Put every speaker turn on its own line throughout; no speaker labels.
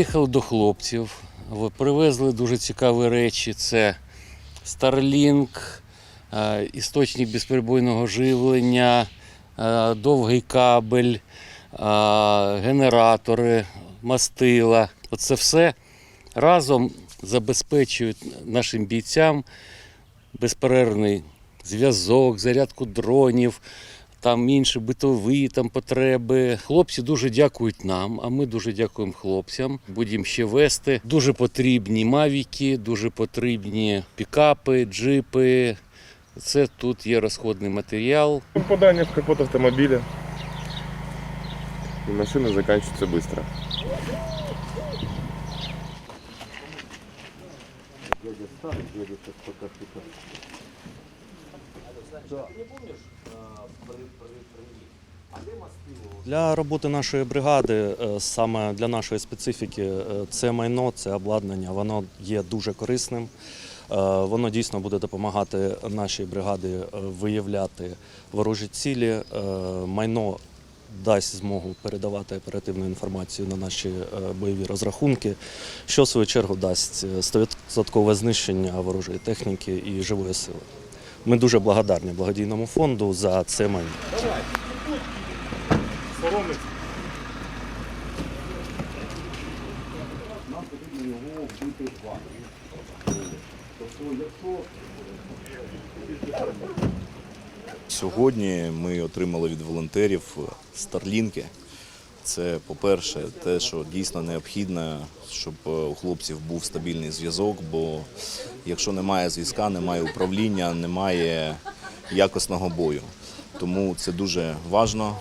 Приїхали до хлопців, привезли дуже цікаві речі. Це Starlink, е, істочник безперебойного живлення, е, довгий кабель, е, генератори, мастила. Оце все разом забезпечують нашим бійцям безперервний зв'язок, зарядку дронів, там інші битові там потреби. Хлопці дуже дякують нам, а ми дуже дякуємо хлопцям. Будемо ще вести. Дуже потрібні мавіки, дуже потрібні пікапи, джипи. Це тут є розходний матеріал.
Попадание в капот автомобиля. И машина заканчивается быстро.
Для роботи нашої бригади, е, саме для нашої специфіки, е, це майно, це обладнання, воно є дуже корисним. Е, Воно дійсно буде допомагати нашій бригаді виявляти ворожі цілі. Майно дасть змогу передавати оперативну інформацію на наші бойові розрахунки, що в свою чергу дасть е, 100% знищення ворожої техніки і живої сили. Ми дуже благодарні благодійному фонду за це майно.
Сьогодні ми отримали від волонтерів старлінки. Це, по-перше, те, що дійсно необхідно, щоб е, у хлопців був стабільний зв'язок, бо якщо немає зв'язка, немає управління, немає якісного бою. Тому це дуже важливо.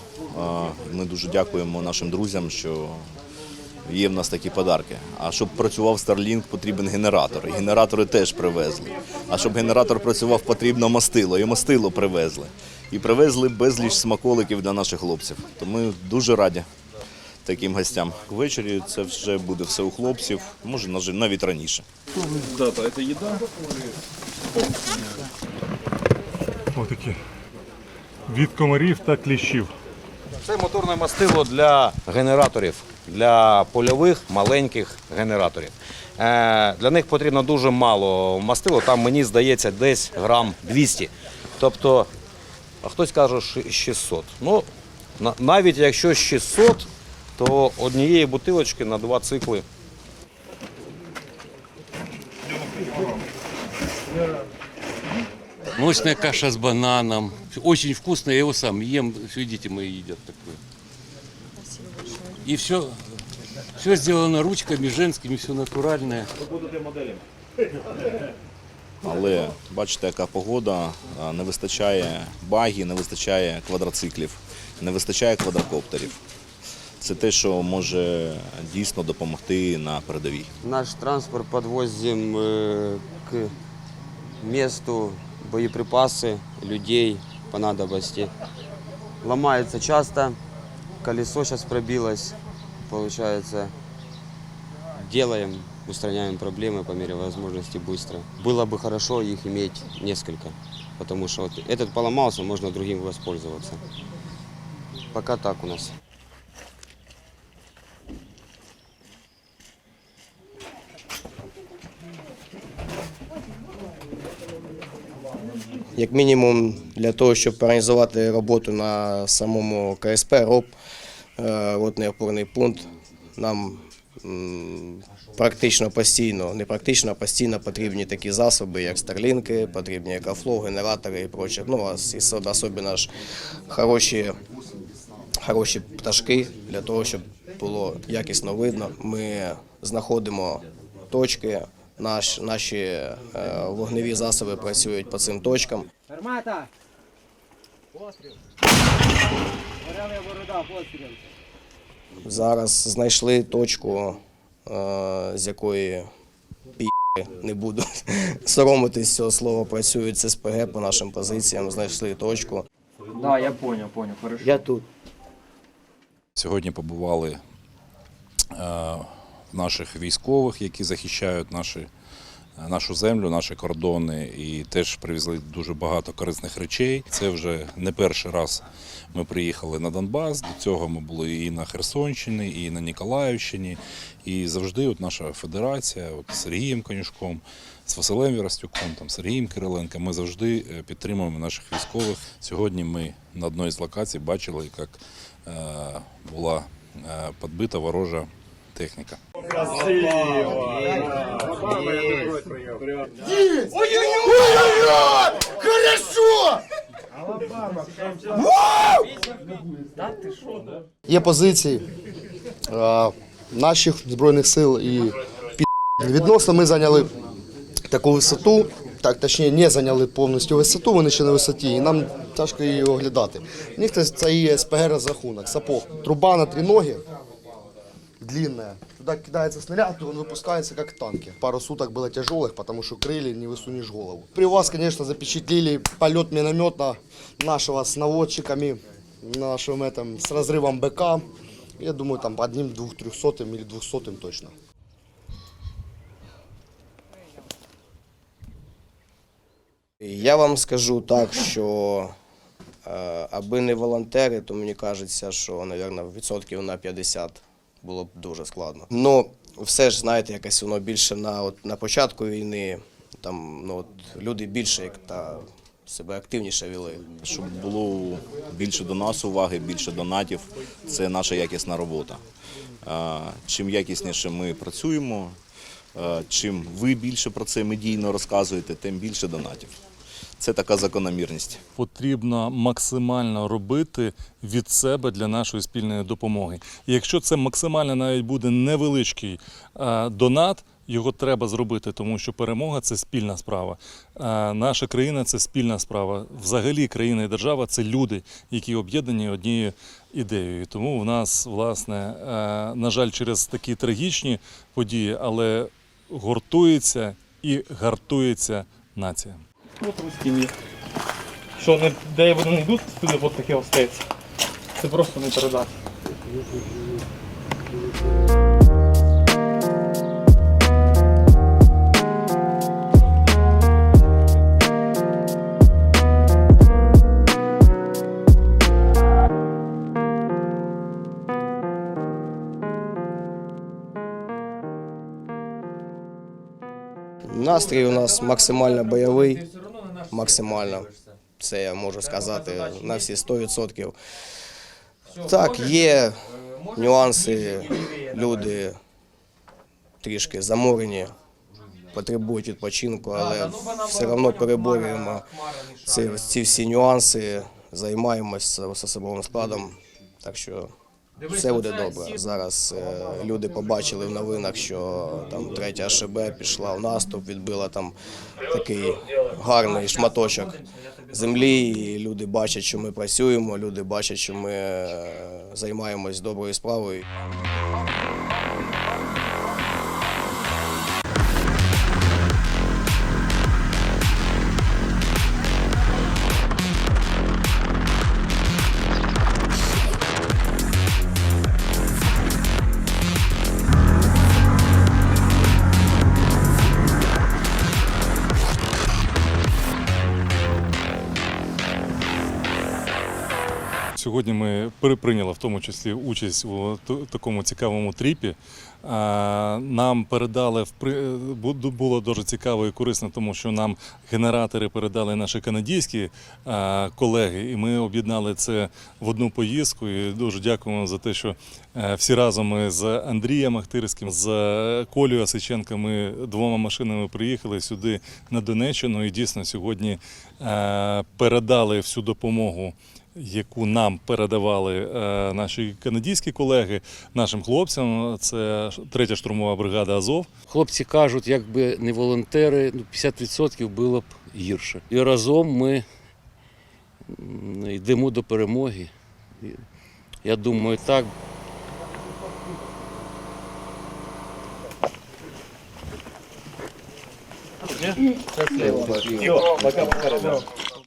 Ми дуже дякуємо нашим друзям, що є в нас такі подарки. А щоб працював Starlink, потрібен генератор. Генератори теж привезли. А щоб генератор працював, потрібно мастило. І мастило привезли. І привезли безліч смаколиків для наших хлопців. То ми дуже раді таким гостям. Ввечері це вже буде все у хлопців, може навіть раніше.
Отакі. Від комарів та кліщів.
Це моторне мастило для генераторів, для польових маленьких генераторів. Е, Для них потрібно дуже мало мастило, там мені здається десь грам 200. Тобто, а хтось каже ши- 600. Ну, навіть якщо 600, то однієї бутилочки на два цикли
Молочная каша с бананом. Очень вкусно, я его сам ем. Все дети мои едят такое. И все, все сделано ручками женскими, все натуральное.
Але бачите, яка погода, не вистачає багі, не вистачає квадроциклів, не вистачає квадрокоптерів. Це те, що може дійсно допомогти на передовій.
Наш транспорт подвозим э, к месту боеприпасы, людей по надобности. Ломается часто, колесо сейчас пробилось, получается, делаем, устраняем проблемы по мере возможности быстро. Было бы хорошо их иметь несколько, потому что вот этот поломался, можно другим воспользоваться. Пока так у нас.
Як мінімум для того, щоб організувати роботу на самому КСП РОП, е, ротний опорний пункт, нам практично постійно, не практично, а постійно потрібні такі засоби, як старлінки, потрібні екофлоу, генератори і проче. Ну, а особливо ж хороші, хороші пташки для того, щоб було якісно видно. Ми знаходимо точки. Наш, наші е, вогневі засоби працюють по цим точкам.
Гармата! Постріл! Горела борода, постріл!
Зараз знайшли точку, е, з якої пі не буду соромитись цього слова. Працюють з СПГ по нашим позиціям. Знайшли точку.
Да, я понял, понял, хорошо.
Я тут.
Сьогодні побували е, наших військових, які захищають наші нашу землю, наші кордони і теж привезли дуже багато корисних речей. Це вже не перший раз ми приїхали на Донбас. До цього ми були і на Херсонщині, і на Ніколаївщині. І завжди от наша федерація, от з Сергієм Конюшком, з Василем Вірастюком, там Сергієм Кириленко, ми завжди е, підтримуємо наших військових. Сьогодні ми на одній з локацій бачили, як е, була е, підбита ворожа техніка.
Є позиції е, наших збройних сил і відносно ми зайняли таку висоту, так точніше не зайняли повністю висоту, вони ще на висоті, і нам тяжко її оглядати. У них це- це є СПГ розрахунок, сапог. Труба на три ноги, длинная. Туда кидается снаряд, и он выпускается как танки. Пару суток было тяжелых, потому что крылья не высунешь голову. При вас, конечно, запечатлели полет миномета нашего с наводчиками, нашим этом, с разрывом БК. Я думаю, там одним двух трехсотым или двухсотым точно.
Я вам скажу так, що е, аби не волонтери, то мені кажеться, що, мабуть, відсотків на 50 було б дуже складно. Ну, все ж, знаєте, якось воно більше на, от, на початку війни, там ну, от, люди більше як та себе активніше вели.
Щоб було більше до нас уваги, більше донатів, це наша якісна робота. Чим якісніше ми працюємо, чим ви більше про це медійно розказуєте, тим більше донатів. Це така закономірність.
Потрібно максимально робити від себе для нашої спільної допомоги. І якщо це максимально навіть буде невеличкий е, донат, його треба зробити, тому що перемога це спільна справа. Е, наша країна це спільна справа. Взагалі, країна і держава це люди, які об'єднані однією ідеєю. Тому в нас, власне, е, на жаль, через такі трагічні події, але гуртується і гартується нація.
От руський мір. Що де вони не йдуть, туди от таке остається. Це просто не передати.
Настрій у нас максимально бойовий, максимально. Це я можу сказати на всі 100%. Так, є нюанси, люди трішки заморені, потребують відпочинку, але все одно переборюємо ці, ці всі нюанси, займаємося з особовим складом. Так що все буде добре. Зараз е, люди побачили в новинах, що там третя ШБ пішла в наступ, відбила там такий гарний шматочок землі. І люди бачать, що ми працюємо, люди бачать, що ми е, займаємось доброю справою.
Сьогодні ми при- прийняли в тому числі участь у такому цікавому тріпі. Нам передали було дуже цікаво і корисно, тому що нам генератори передали наші канадійські колеги, і ми об'єднали це в одну поїздку. І дуже дякуємо за те, що е, всі разом ми з Андрієм Ахтирським, з Колею Осиченко, ми двома машинами приїхали сюди на Донеччину. І дійсно сьогодні е, передали всю допомогу яку нам передавали е, наші канадійські колеги, нашим хлопцям. Це третя штурмова бригада Азов.
Хлопці кажуть, якби не волонтери, ну, 50% було б гірше. І разом ми йдемо до перемоги. Я думаю, так.
Все, пока, пока, ребята.